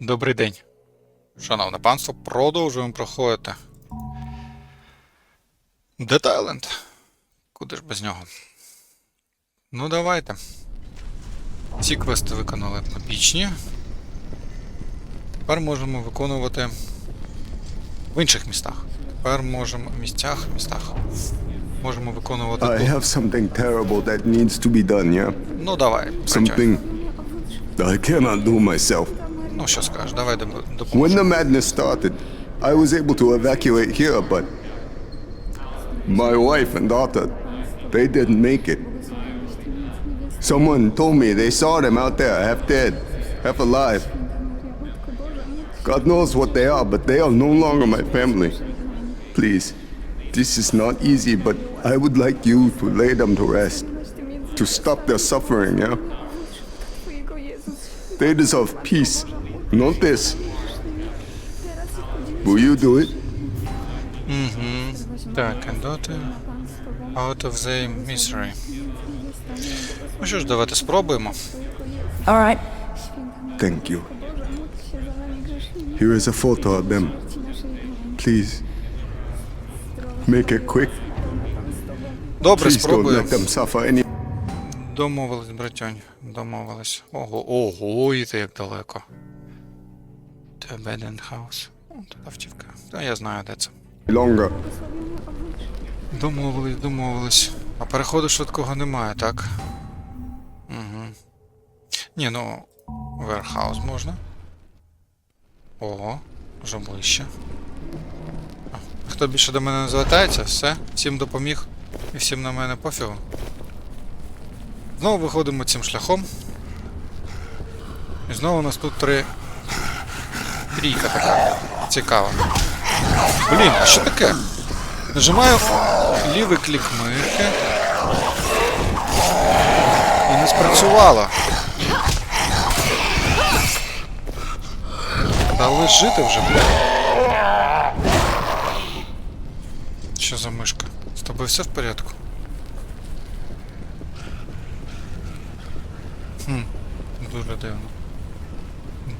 Добрий день. Шановне панство, продовжуємо проходити. Детайленд. Куди ж без нього? Ну, давайте. Ці квести виконали епічні. Тепер можемо виконувати в інших містах. Тепер можемо в місцях, містах. Можемо виконувати I тут. have something terrible that needs to be done, yeah? Ну давай. Something I cannot do myself. Ну що скажеш, давай доп- When допоможемо. the madness started, I was able to evacuate here, but my wife and daughter, they didn't make it. Someone told me they saw them out there, half dead, half alive. God knows what they are, but they are no longer my family. Please, this is not easy, but I would like you to lay them to rest, to stop their suffering, yeah? Twojego Jezus. They deserve peace, not this. Will you do it? Так, and out of the misery. Ну що ж, давайте спробуємо. All right. Thank you. Here is a photo of them. Please. Make it quick. Добре, Please don't let them suffer any. Домовились, братьонь. Домовились. Ого, ого, і ти як далеко. Abandoned House. О, тут автівка. Та я знаю, де це. longer. Домовились, домовились. А переходу швидкого немає, так? Угу. Ні, ну. Warehouse можна. Ого, вже ближче. Хто більше до мене не звертається? Все, всім допоміг. І всім на мене пофігу. Знову виходимо цим шляхом. І знову у нас тут три. Трійка така. Цікава. Блін, а що таке? Нажимаю лівий клік мишки. І не спрацювало. Та лежити вже, блядь. Що за мишка? З тобою все в порядку? Хм, дуже дивно.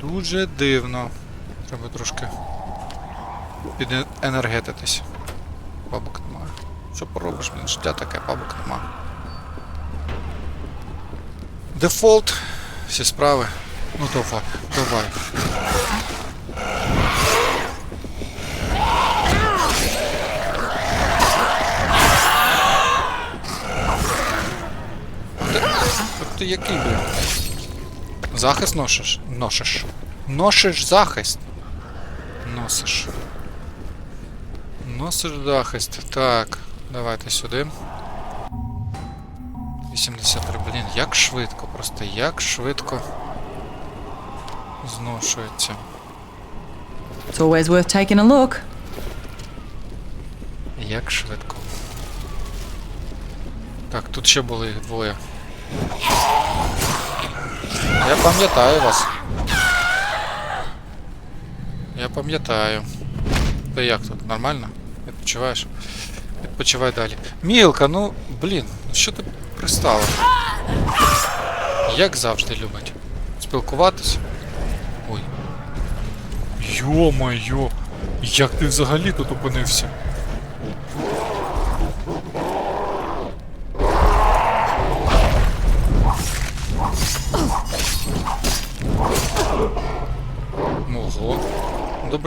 Дуже дивно. Треба трошки піденергетитись. Бабок немає. Що поробиш, блін, життя таке, бабок нема. Дефолт. Всі справи. Ну давай, давай. Ти, який блін? Захист носиш? Носиш. Носиш захист. Носиш. Носиш захист. Так, давайте сюди. 83, блін, як швидко, просто як швидко зношується. It's always worth taking a look. Як швидко. Так, тут ще були двоє. Я пам'ятаю вас. Пам'ятаю. Ти як тут? Нормально? Відпочиваєш? Відпочивай далі. Мілка, ну блін, ну що ти пристала? Як завжди любить. Спілкуватись? Ой. Йо-моє! Як ти взагалі тут опинився?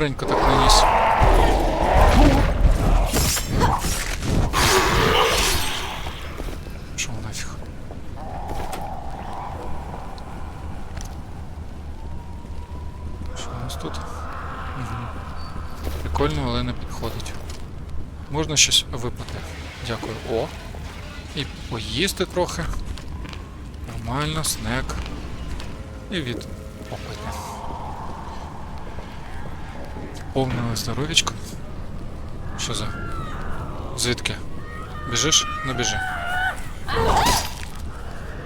Добренько так наніс. Що нафіг? Що у нас тут? Угу. Прикольно, але не підходить. Можна щось випити. Дякую. О! І поїсти трохи. Нормально, снек. І від попити. Повне здоров'ячко. Що за? Звідки? Біжиш? Не біжи.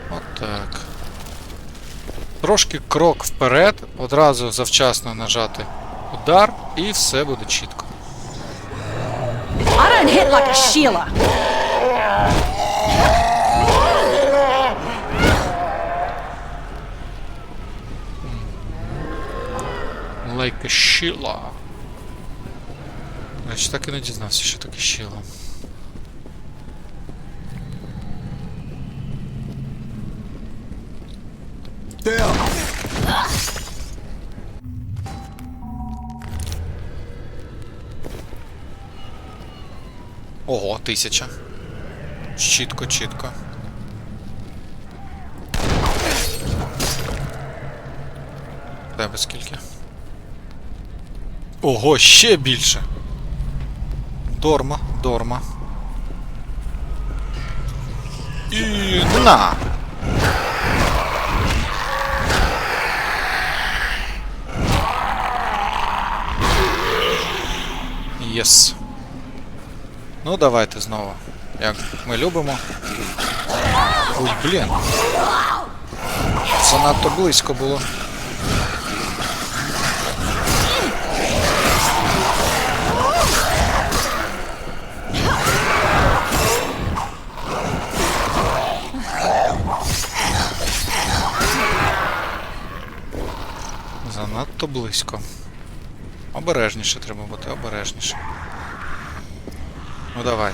Отак. Трошки крок вперед, одразу завчасно нажати удар, і все буде чітко. I don't hit like a Sheila. Like a Sheila. Значить, так і не дізнався, що таке. There! Ого, тисяча. Чітко, чітко. Тебе скільки? Ого, ще більше. Дорма, дорма. І на! Єс. Ну, давайте знову. Як ми любимо. Ой, блін. Занадто близько було. Занадто близько. Обережніше треба бути, обережніше. Ну давай.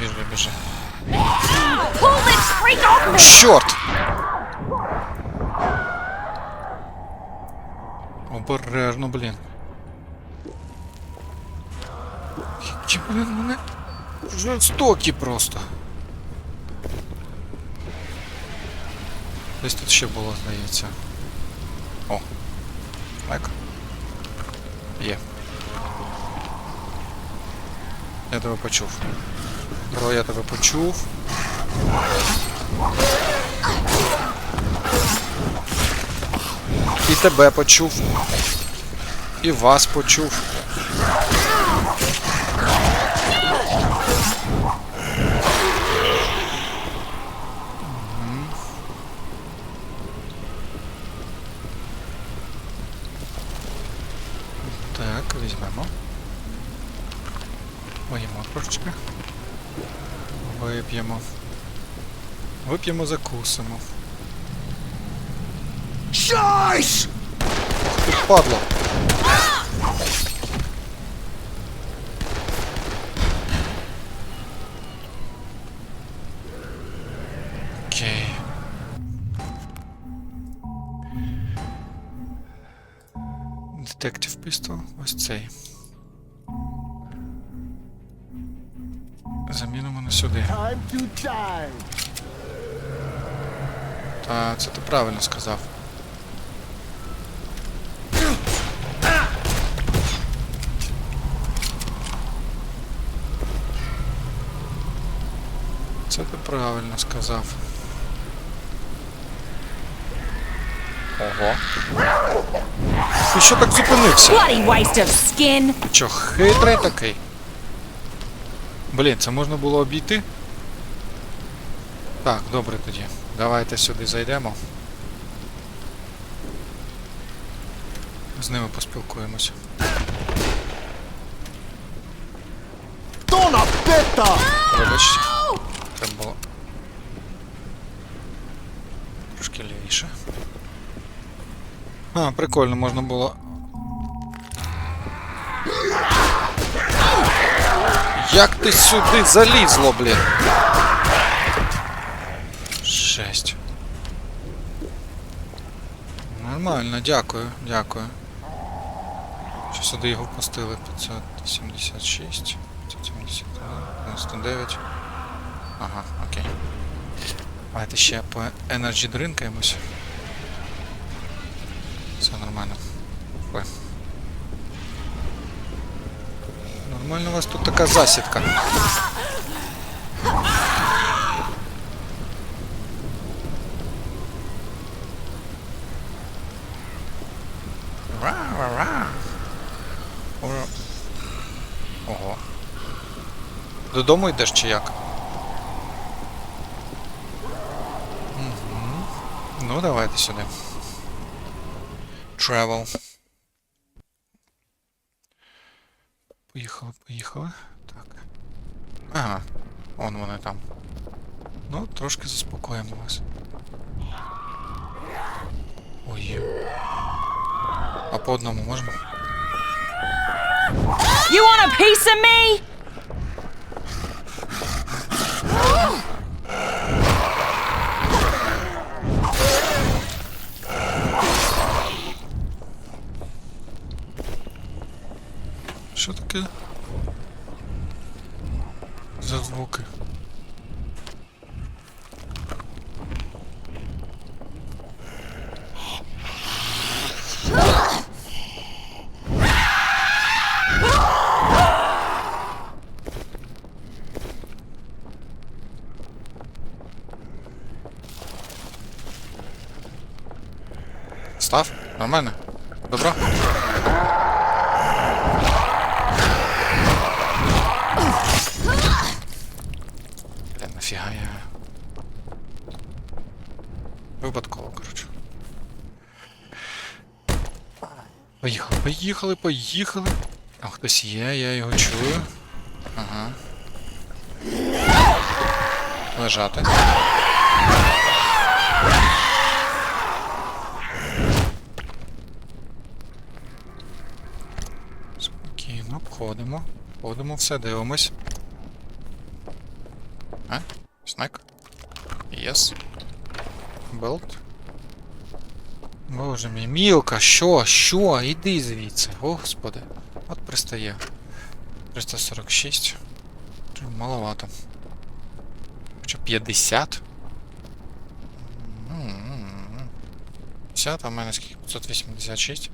Біжи, біжи. Чорт! Обережно, блін. Які, блін, мене жорстокі просто. Десь тут ще було, здається. Так. Є. Я тебе почув. Бро, я тебе почув. І тебе почув. І вас почув. Мгм. Так, візьмемо. Поїмо трошечки. Вип'ємо. Вип'ємо, закусимо. Scheiß! Ти падло. Та це ти правильно сказав. Це ти правильно сказав. Ого. Ти що так зупинився? Чо, хитрий такий? Блін, це можна було обійти? Так, добре тоді. Давайте сюди зайдемо. З ними поспілкуємося. Donna Beta! Вибачте. Треба було. Трошки лівіше. А, прикольно, можна було. Як ти сюди залізло, блін? Жесть. Нормально, дякую, дякую. Що сюди його впустили? 576, 571, 99. Ага, окей. Давайте ще по Energy дринкаємось. Все нормально. Ой. Нормально у вас тут така засідка. Додому йдеш чи як? Мгм. Ну, давайте сюди. Travel. Поїхали, поїхали. Так. Ага. Вон вони там. Ну, трошки заспокоїмо вас. Ой. А по одному можна? You want a piece of me? Що? За звуки. Став? Нормально? Добро? Бля, нафіга я. Випадково, коротше. Поїхали, поїхали. Там хтось є, я його чую. Ага. Лежати. Спокійно, обходимо. Обходимо, все дивимось. А? Снайк? Єс. Белт. Боже мій, мілка, що? Що? Іди звідси, господи. От пристає. 346. Маловато. Хоча 50. 50, а в мене скільки? 586.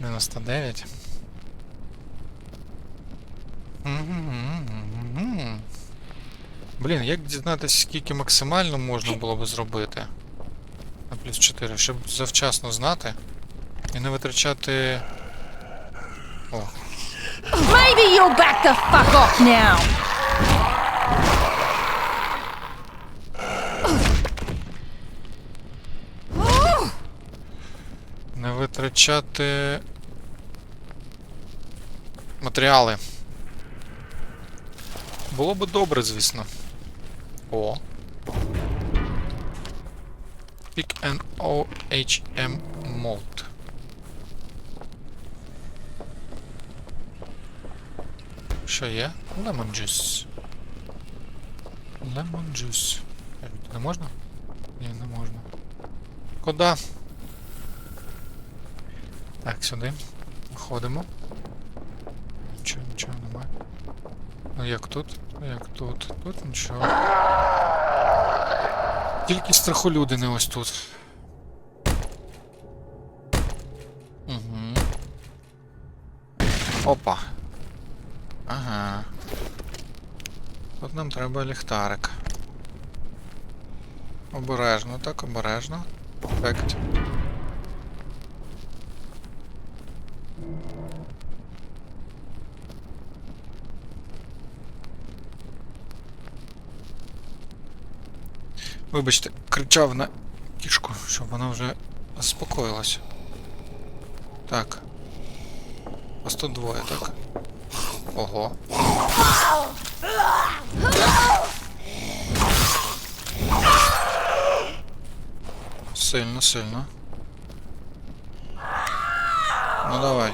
99. М-м-м-м-м. Блін, як дізнатися, скільки максимально можна було би зробити? Плюс 4, щоб завчасно знати і не витрачати. О, Maybe you'll back the fuck off now. не витрачати матеріали. Було би добре, звісно. О. OHM mode. Що є? Lemon juice. Lemon juice. Не можна? Ні, не можна. Куда? Так, сюди. Виходимо. Нічого, нічого немає. Ну як тут? Як тут? Тут нічого. Тільки страхолюдини ось тут. Опа. Ага. Тут нам треба ліхтарик. Обережно, так, обережно. Perfect. Вибачте, кричав на кішку, щоб вона вже заспокоїлась. Так. Ось тут двоє, так? Ого. Сильно, сильно. Ну давай.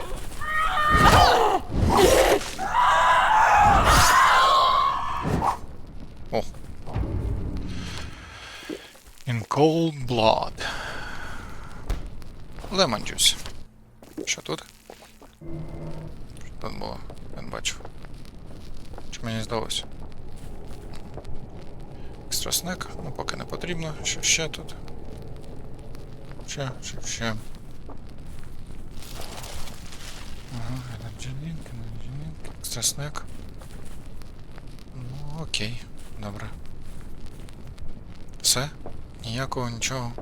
О. In cold blood. Lemon juice. Що тут? Тут було? Я не бачу. Чи мені здалося? Екстра снек, ну поки не потрібно. Що ще тут? Ще, ще, ще. Ага, link, energy екстра снек. Ну, окей, добре. Все? Ніякого нічого.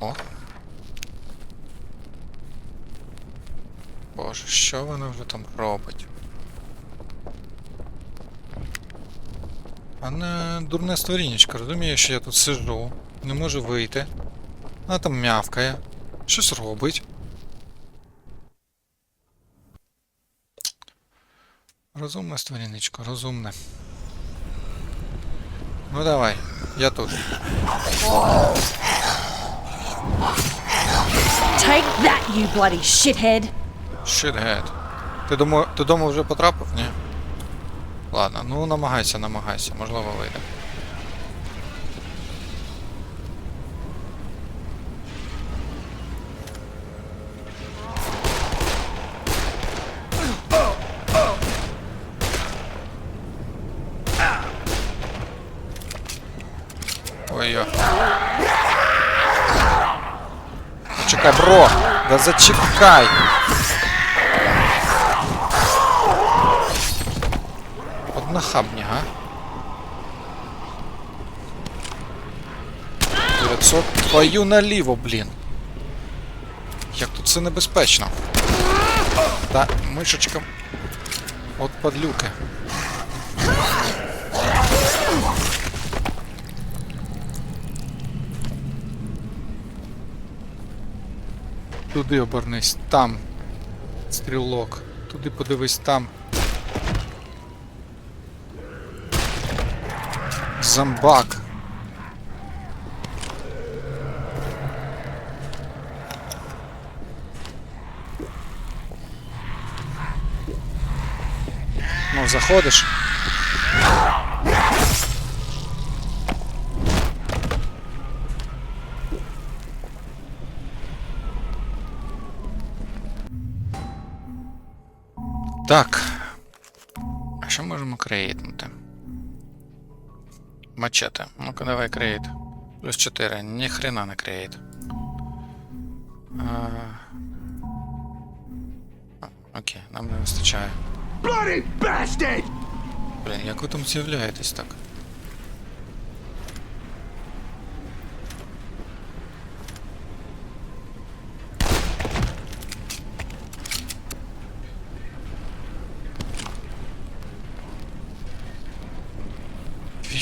О. Боже, що вона вже там робить? А не дурне створіннячко, розуміє, що я тут сижу, не можу вийти. Вона там мявкає, щось робить. Розумне створінечко, розумне. Ну давай, я тут. Take that, you bloody shithead. Shit Ти думав, ти думав вже потрапив? Ні. Ладно, ну намагайся, намагайся, можливо вийде. Ой-ой. Чекай, бро! Да зачекай! Нахабні, га? 900 твою наліво, блін. Як тут це небезпечно. Та мишечка. От падлюки. Туди обернись, там. Стрілок. Туди подивись там. Зомбак. Ну, заходиш. Так. А що можемо креїтнути? Мачете. Ну-ка давай крейт. Плюс 4. Ні хрена не крейт. А... Окей, нам не вистачає. Блін, як ви там з'являєтесь так?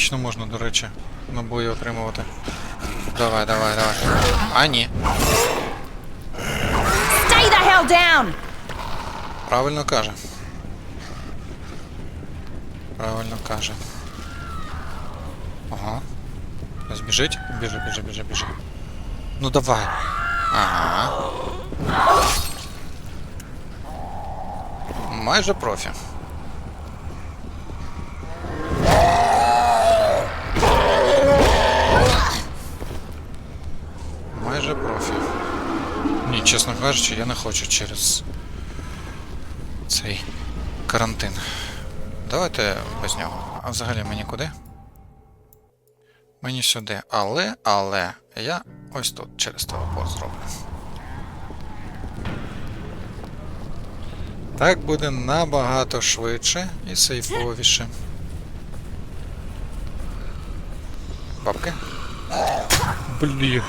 Вічно можна, до речі, набої отримувати. Давай, давай, давай. А, ні. Stay the hell down! Правильно каже. Правильно каже. Ага. Ось біжить? Біжи, біжи, біжи, біжи. Ну давай. Ага. Майже профі. Майже профі. Ні, чесно кажучи, я не хочу через цей карантин. Давайте без нього. А взагалі мені куди? Мені сюди. Але, але я ось тут через телепорт зроблю. Так буде набагато швидше і сейфовіше. Бабки? Блін.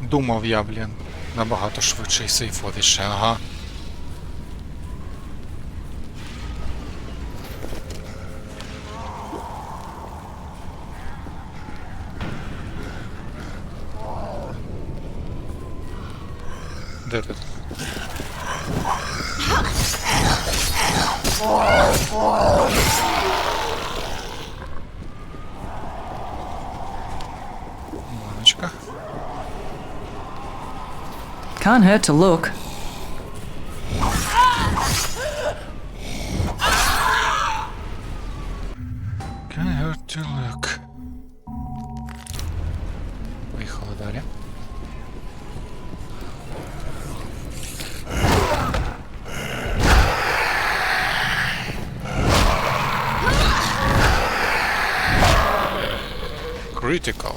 Думав я, блін. Набагато швидше і сейфовіше, ага. Can't hurt to look. Can hurt to look. Поїхали далі. Critical.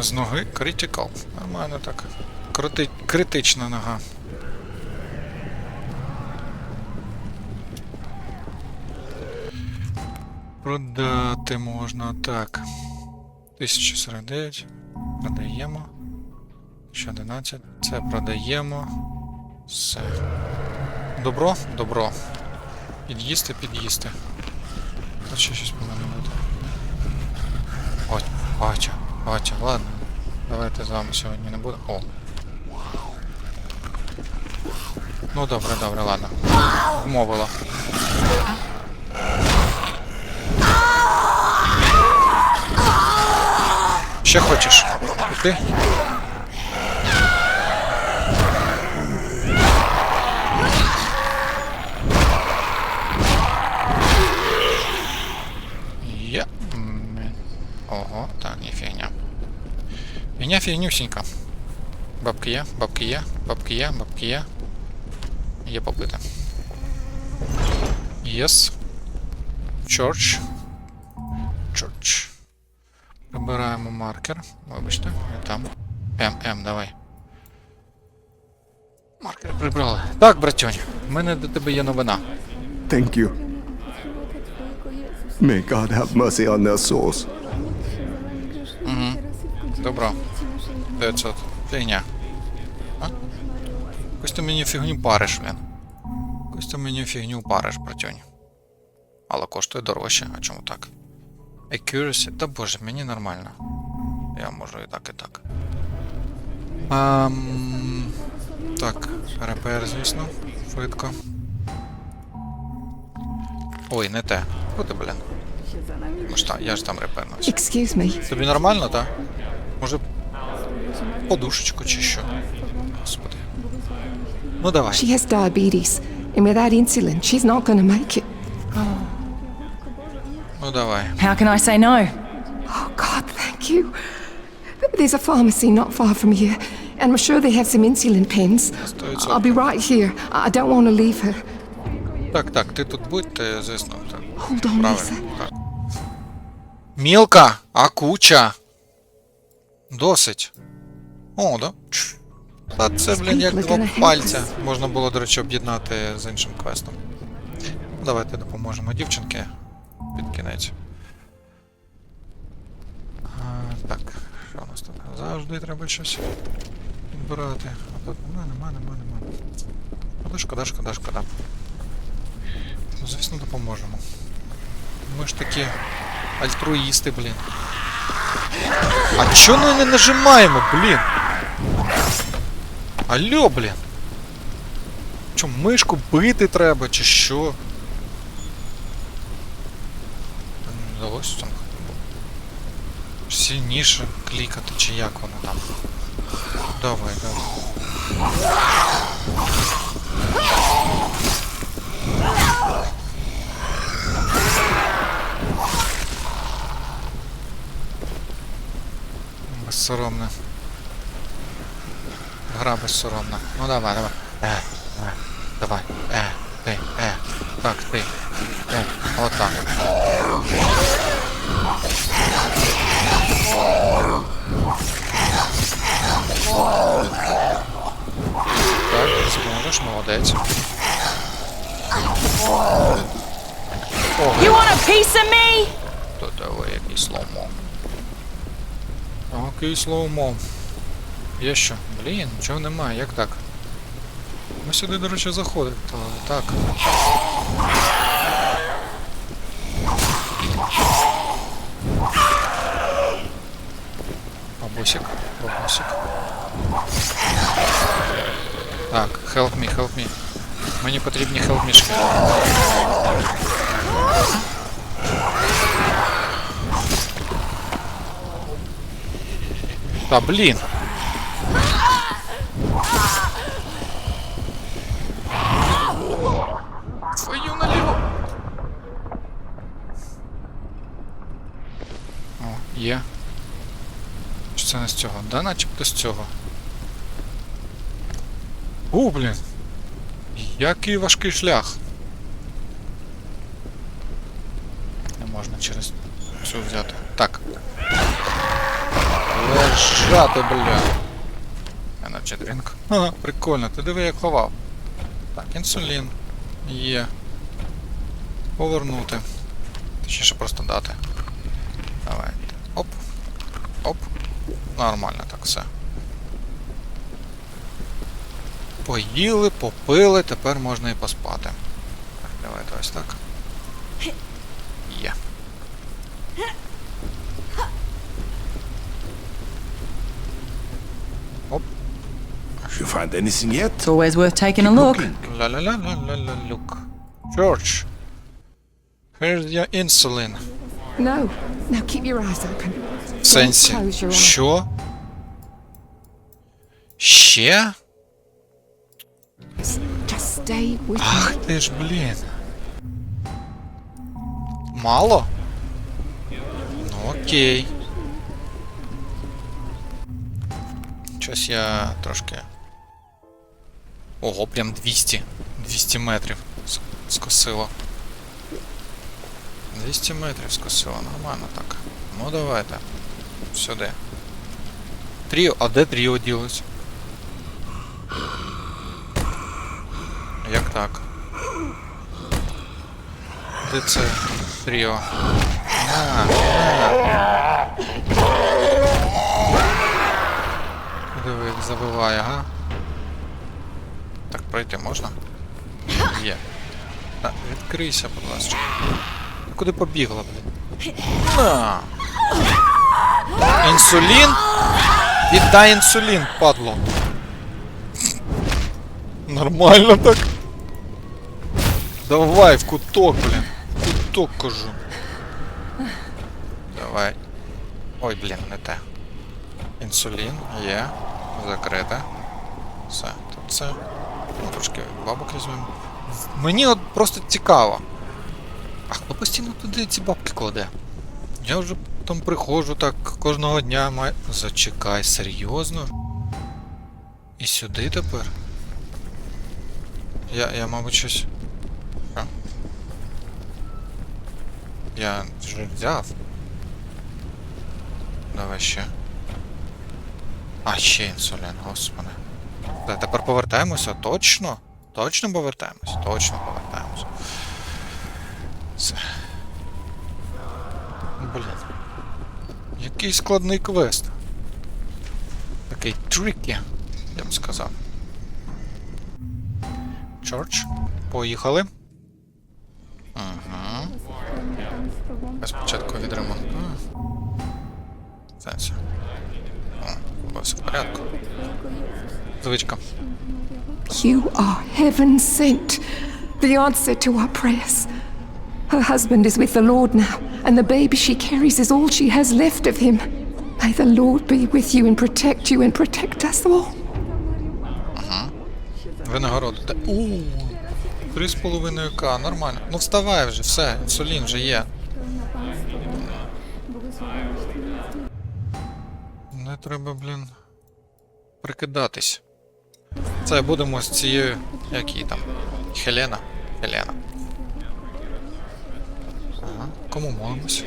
З ноги critical. Нормально так. Крити... Критична нога. Продати можна так. 1049. Продаємо. Ще 11. Це продаємо. Все. Добро? Добро. Під'їсти, під'їсти. Тут ще щось повинно бути. Бачу, бачу, ладно. Давайте з вами сьогодні не буде. О. Ну добре, добре, ладно. Вмовила. Ще хочеш? Піти? Є. М, Ого, так, не фігня. Фігня фігнюсінька. Бабки є, бабки є, бабки є, бабки є. Є попити. Yes. Church. Church. Прибираємо маркер. Вибачте, не там. М, М, давай. Маркер прибрали. Так, братюнь, в мене до тебе є новина. Thank you. May God have mercy on their souls. Добро. Де це? Фігня. Якось ти мені фігню париш, блін. Якось ти мені фігню париш, братюнь. Але коштує дорожче, а чому так? Accuracy? Та боже, мені нормально. Я можу і так, і так. Ам... Так, репер, звісно, швидко. Ой, не те. Куди, блін? Ну ж та, я ж там репернувся. Excuse me. Тобі нормально, так? Може, подушечку чи що? Господи. Ну давай. She has diabetes, and without insulin, she's not going to make it. Ну давай. How can I say no? Oh, God, thank you. There's a pharmacy not far from here, and I'm sure they have some insulin pens. Стоїть I'll be right here. I don't want to leave her. Так, так, ти тут будь, ти, звісно, так. Hold on, Lisa. Правильно. Так. Мілка, а куча. Досить. О, да? Чш. Та це, блін, як два пальця. Можна було, до речі, об'єднати з іншим квестом. Ну, Давайте допоможемо дівчинки під кінець. А, так, що у нас тут? Завжди треба щось підбирати. А тут нема, нема, нема, нема. Але шкода, шкода, шкода. Ну, звісно, допоможемо. Ми ж такі альтруїсти, блін. А чо ми не нажимаємо, блін? Алло, блін. Чо, мишку бити треба, чи що? Не вдалося там. Сильніше клікати, чи як воно там. Давай, давай. Безсоромно. Гра безсоромна. Ну давай, давай. Е, е, давай. Е, ти, е. Так, ти. Е, отак. Так, зможеш, молодець. You want a piece of me? То давай якийсь слоумо. Окей, слоумо. Є що? Блін, нічого немає, як так? Ми сюди, до речі, заходимо. То так. Бабусик, бабусик. Так, help me, help me. Мені потрібні хелпмішки. Та блін. Є. Чи це не з цього? Да, начебто з цього. О, блін. Який важкий шлях. Не можна через цю взяти. Так. Лежати, бля. Energy drink. Ага, прикольно, ти диви як ховав. Так, інсулін. Є. Повернути. Точніше просто дати. Давайте. Оп. Оп. Нормально так все. Поїли, попили, тепер можна і поспати. Так, давайте ось так. Є. Оп. You find anything yet? It's always worth taking a look. looking. Ла-ла-ла-ла-ла-ла, look. George. Here's your insulin. No. Now keep your eyes open. В сенсі. Що? Ще? Ах ти ж, блін. Мало? Ну окей. Щось я трошки. Ого, прям 200. 200 метрів скосило. 200 метрів скосило, нормально так. Ну давайте. Сюди. Тріо, а де тріо ділось? Як так? Де це тріо? На, на. Диви, забиває, га? Так, пройти можна? Є. А, відкрийся, будь ласка. Куди побігла, блін? На! Інсулін? Віддай інсулін, падло. Нормально так. Давай в куток, блін. В Куток кажу. Давай. Ой, блін, не те. Інсулін є. Закрите. Все, тут все. Ну, трошки бабок візьмемо. Мені от просто цікаво. А хто постійно туди ці бабки кладе? Я вже там приходжу так кожного дня маю. Зачекай, серйозно? І сюди тепер? Я, я, мабуть, щось. А? Я вже взяв. Давай ще. А, ще інсулін, господи. Та тепер повертаємося, точно? Точно повертаємося? Точно повертаємося. Все. Блін. Який складний квест. Такий трікі, я б сказав. Чорч, поїхали. Угу. Я спочатку відремонтую. Сенсі. О, все в порядку. Звичка. You are heaven sent. The answer to our prayers. Her husband is with the Lord now, and the baby she carries is all she has left of him. May the Lord be with you and protect you and protect us all. Винагороду. Та... У, Три з половиною К, нормально. Ну вставай вже, все, інсулін вже є. Не треба, блін. Прикидатись. Це будемо з цією. Як її там? Хелена? Хелена. Кому молимось?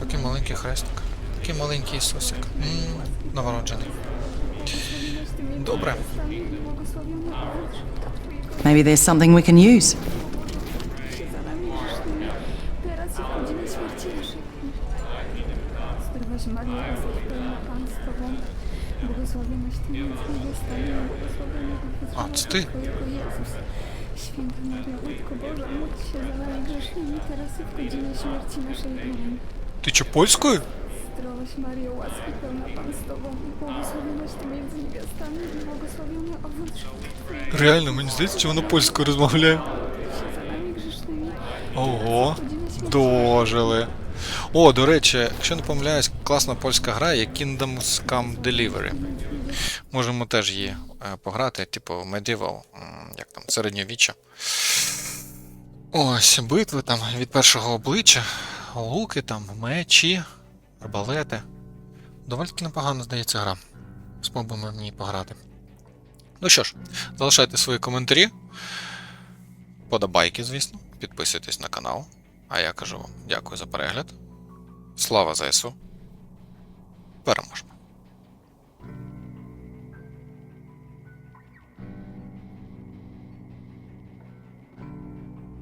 Такий маленький хрестик. Такий маленький Ісусик. М, Новороджений. Добре. Maybe there's something we can use. Teraz i w godzinę śmierci naszej. Zdrowaś Maryjo, łaski pełna Pan z Tobą, błogosławionaś Ty między niewiastami i błogosławiony owoc A, co ty? żywota Twojego Jezus. Święta Maryjo, Matko Boża, módl się za nami grzesznymi, teraz i w godzinę śmierci naszej. Amen. Ти що, польською? Zdrowaś Maryjo, łaski pełna Pan z Tobą, i błogosławionaś Ty między niewiastami i błogosławiony owoc żywota Twojego. Реально, мені здається, що вона польською розмовляє. się za nami grzesznymi, Ого, godzinę śmierci дожили. О, до речі, якщо не помиляюсь, класна польська гра є Kingdoms Come Delivery. Можемо теж її е, пограти, типу Medieval, як там, середньовіччя. Ось, битви там від першого обличчя, луки там, мечі, арбалети. Доволі непогано здається гра. Спробуємо в ній пограти. Ну що ж, залишайте свої коментарі. Подобайки, звісно. Підписуйтесь на канал. А я кажу вам дякую за перегляд. Слава ЗСУ. Переможемо.